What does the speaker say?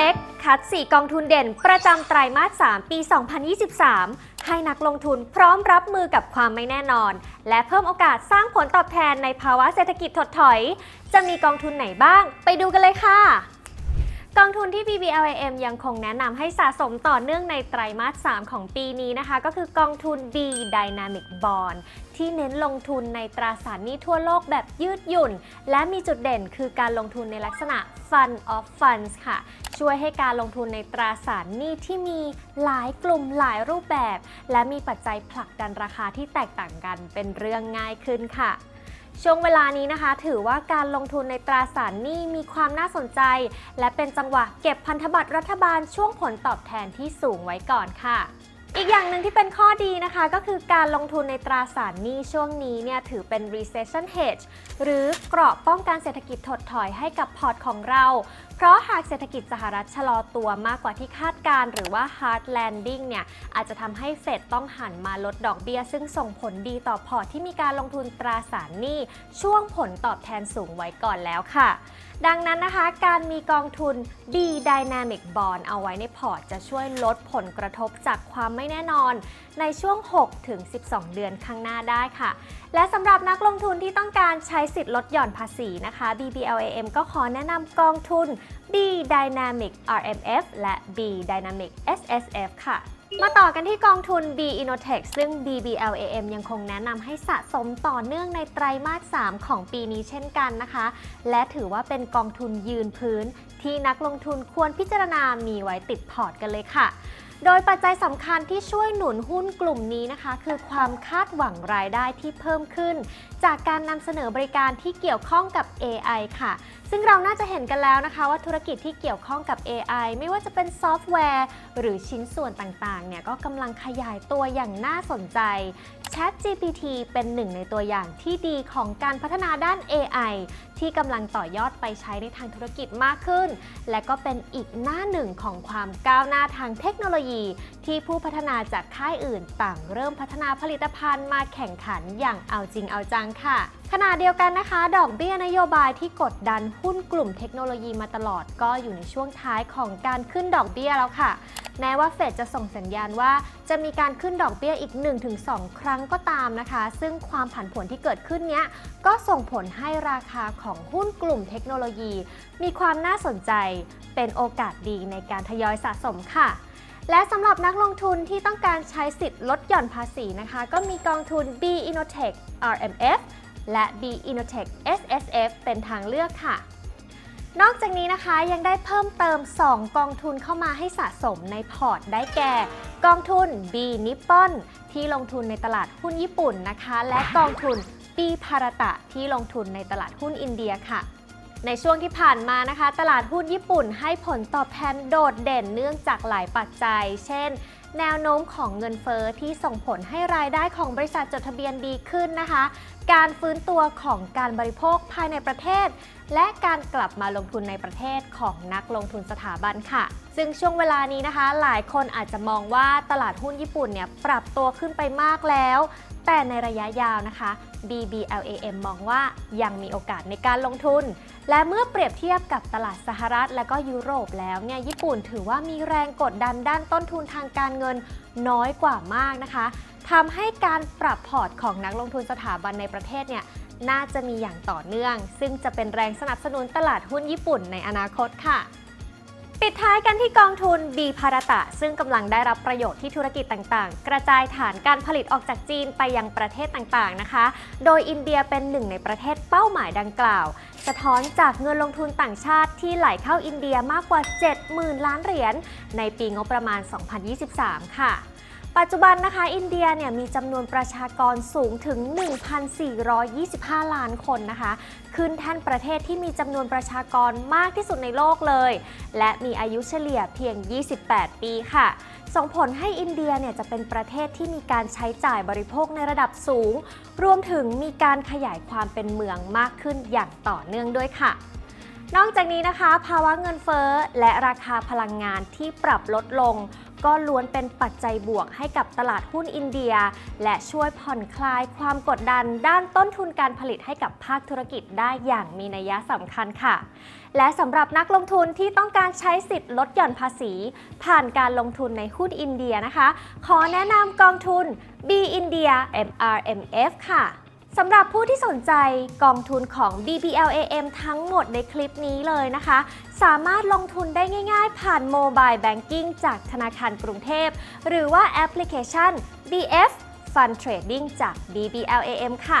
เล็ก คัด 4 กองทุนเด่น ประจำไตรมาส 3 ปี 2023 ให้นักลงทุนพร้อมรับมือกับความไม่แน่นอน และเพิ่มโอกาสสร้างผลตอบแทนในภาวะเศรษฐกิจถดถอย จะมีกองทุนไหนบ้าง ไปดูกันเลยค่ะ กองทุนที่ BBLAM ยังคงแนะนำให้สะสมต่อเนื่องในไตรมาส 3 ของปีนี้นะคะ ก็คือกองทุน B Dynamic Bond ที่เน้นลงทุนในตราสารหนี้ทั่วโลกแบบยืดหยุ่น และมีจุดเด่นคือการลงทุนในลักษณะ Fund of Funds ค่ะ ช่วยให้การลงทุนในตราสารหนี้ที่มีหลายกลุ่มหลายรูปแบบ และมีปัจจัยผลักดันราคาที่แตกต่างกันเป็นเรื่องง่ายขึ้นค่ะ ช่วงเวลานี้นะคะ ถือว่าการลงทุนในตราสารหนี้มีความน่าสนใจ และเป็นจังหวะเก็บพันธบัตรรัฐบาลช่วงผลตอบแทนที่สูงไว้ก่อนค่ะอีกอย่างหนึ่งที่เป็นข้อดีนะคะ ก็คือการลงทุนในตราสารหนี้ช่วงนี้เนี่ยถือเป็น recession hedge หรือเกราะป้องกันเศรษฐกิจถดถอยให้กับพอร์ตของเรา เพราะหากเศรษฐกิจสหรัฐชะลอตัวมากกว่าที่คาดการณ์หรือว่า hard landing เนี่ยอาจจะทำให้เฟดต้องหันมาลดดอกเบี้ย ซึ่งส่งผลดีต่อพอร์ตที่มีการลงทุนตราสารหนี้ช่วงผลตอบแทนสูงไว้ก่อนแล้วค่ะ ดังนั้นนะคะ การมีกองทุน B Dynamic Bond เอาไว้ในพอร์ตจะช่วยลดผลกระทบจากความไม่แน่นอน ในช่วง6ถึง12 เดือนข้างหน้าได้ค่ะ และสำหรับนักลงทุนที่ต้องการใช้สิทธิ์ลดหย่อนภาษีนะคะ BBLAM ก็ขอแนะนำกองทุน B Dynamic RMF และ B Dynamic SSF ค่ะ มาต่อกันที่กองทุน B Innotech ซึ่ง BBLAM ยังคงแนะนำให้สะสมต่อเนื่องในไตรมาส 3 ของปีนี้เช่นกันนะคะ และถือว่าเป็นกองทุนยืนพื้น ที่นักลงทุนควรพิจารณามีไว้ติดพอร์ตกันเลยค่ะ โดยปัจจัยสำคัญที่ช่วยหนุนหุ้นกลุ่มนี้นะคะ คือความคาดหวังรายได้ที่เพิ่มขึ้น จากการนำเสนอบริการที่เกี่ยวข้องกับ AI ค่ะ ซึ่งเราน่าจะเห็นกันแล้วนะคะ ว่าธุรกิจที่เกี่ยวข้องกับ AI ไม่ว่าจะเป็นซอฟต์แวร์ หรือชิ้นส่วนต่างๆเนี่ยก็กำลังขยายตัวอย่างน่าสนใจ ChatGPT เป็นหนึ่งในตัวอย่างที่ดีของการพัฒนาด้าน AI ที่กำลังต่อยอดไปใช้ในทางธุรกิจมากขึ้น และก็เป็นอีกหน้าหนึ่งของความก้าวหน้าทางเทคโนโลยี ที่ผู้พัฒนาจากค่ายอื่นต่างเริ่มพัฒนาผลิตภัณฑ์มาแข่งขันอย่างเอาจริงเอาจังค่ะขณะเดียวกันนะคะ ดอกเบี้ยนโยบายที่กดดันหุ้นกลุ่มเทคโนโลยีมาตลอดก็อยู่ในช่วงท้ายของการขึ้นดอกเบี้ยแล้วค่ะ แม้ว่าเฟดจะส่งสัญญาณว่าจะมีการขึ้นดอกเบี้ยอีก 1-2 ครั้งก็ตามนะคะ ซึ่งความผันผวนที่เกิดขึ้นเนี้ยก็ส่งผลให้ราคาของหุ้นกลุ่มเทคโนโลยี มีความน่าสนใจเป็นโอกาสดีในการทยอยสะสมค่ะและสำหรับนักลงทุนที่ต้องการใช้สิทธิ์ลดหย่อนภาษีนะคะ ก็มีกองทุน B Innotech RMF และ B Innotech SSF เป็นทางเลือกค่ะ นอกจากนี้นะคะยังได้เพิ่มเติม 2 กองทุนเข้ามาให้สะสมในพอร์ตได้แก่ กองทุน B Nippon ที่ลงทุนในตลาดหุ้นญี่ปุ่นนะคะ และกองทุน B ภารตะที่ลงทุนในตลาดหุ้นอินเดียค่ะ ในช่วงที่ผ่านมานะคะ ตลาดหุ้นญี่ปุ่นให้ผลตอบแทนโดดเด่นเนื่องจากหลายปัจจัย เช่น แนวโน้มของเงินเฟอ้อที่ส่งผลให้รายได้ของบริษัทจดทะเบียนดีขึ้นนะคะ การฟื้นตัวของการบริโภคภายในประเทศ และการกลับมาลงทุนในประเทศของนักลงทุนสถาบันค่ะ ซึ่งช่วงเวลานี้นะคะ หลายคนอาจจะมองว่าตลาดหุ้นญี่ปุ่นเนี่ยปรับตัวขึ้นไปมากแล้ว แต่ในระยะยาวนะคะ BBLAM มองว่ายังมีโอกาสในการลงทุน และเมื่อเปรียบเทียบกับตลาดสหรัฐ และก็ยุโรปแล้วเนี่ยญี่ปุ่นถือว่ามีแรงกดดันด้านต้นทุนทางการเงินน้อยกว่ามากนะคะ ทำให้การปรับพอร์ตของนักลงทุนสถาบันในประเทศเนี่ยน่าจะมีอย่างต่อเนื่อง ซึ่งจะเป็นแรงสนับสนุนตลาดหุ้นญี่ปุ่นในอนาคตค่ะ ปิดท้ายกันที่กองทุน B พารตะ ซึ่งกำลังได้รับประโยชน์ที่ธุรกิจต่างๆ กระจายฐานการผลิตออกจากจีนไปยังประเทศต่างๆนะคะ โดยอินเดียเป็นหนึ่งในประเทศเป้าหมายดังกล่าว สะท้อนจากเงินลงทุนต่างชาติที่ไหลเข้าอินเดียมากกว่า 70,000 ล้านเหรียญในปีงบประมาณ 2023 ค่ะ ปัจจุบันนะคะ อินเดียเนี่ยมีจำนวนประชากรสูงถึง 1,425 ล้านคนนะคะ ขึ้นแท่นประเทศที่มีจำนวนประชากรมากที่สุดในโลกเลย และมีอายุเฉลี่ยเพียง 28 ปีค่ะ ส่งผลให้อินเดียเนี่ยจะเป็นประเทศที่มีการใช้จ่ายบริโภคในระดับสูง รวมถึงมีการขยายความเป็นเมืองมากขึ้นอย่างต่อเนื่องด้วยค่ะนอกจากนี้นะคะ ภาวะเงินเฟ้อและราคาพลังงานที่ปรับลดลง ก็ล้วนเป็นปัจจัยบวกให้กับตลาดหุ้นอินเดีย และช่วยผ่อนคลายความกดดันด้านต้นทุนการผลิตให้กับภาคธุรกิจได้อย่างมีนัยสำคัญค่ะ และสำหรับนักลงทุนที่ต้องการใช้สิทธิ์ลดหย่อนภาษี ผ่านการลงทุนในหุ้นอินเดียนะคะ ขอแนะนำกองทุน B India MRMF ค่ะ สำหรับผู้ที่สนใจกองทุนของ BBLAM ทั้งหมดในคลิปนี้เลยนะคะ สามารถลงทุนได้ง่ายๆ ผ่านโมบายแบงกิ้งจากธนาคารกรุงเทพ หรือว่าแอปพลิเคชัน BF Fund Trading จาก BBLAM ค่ะ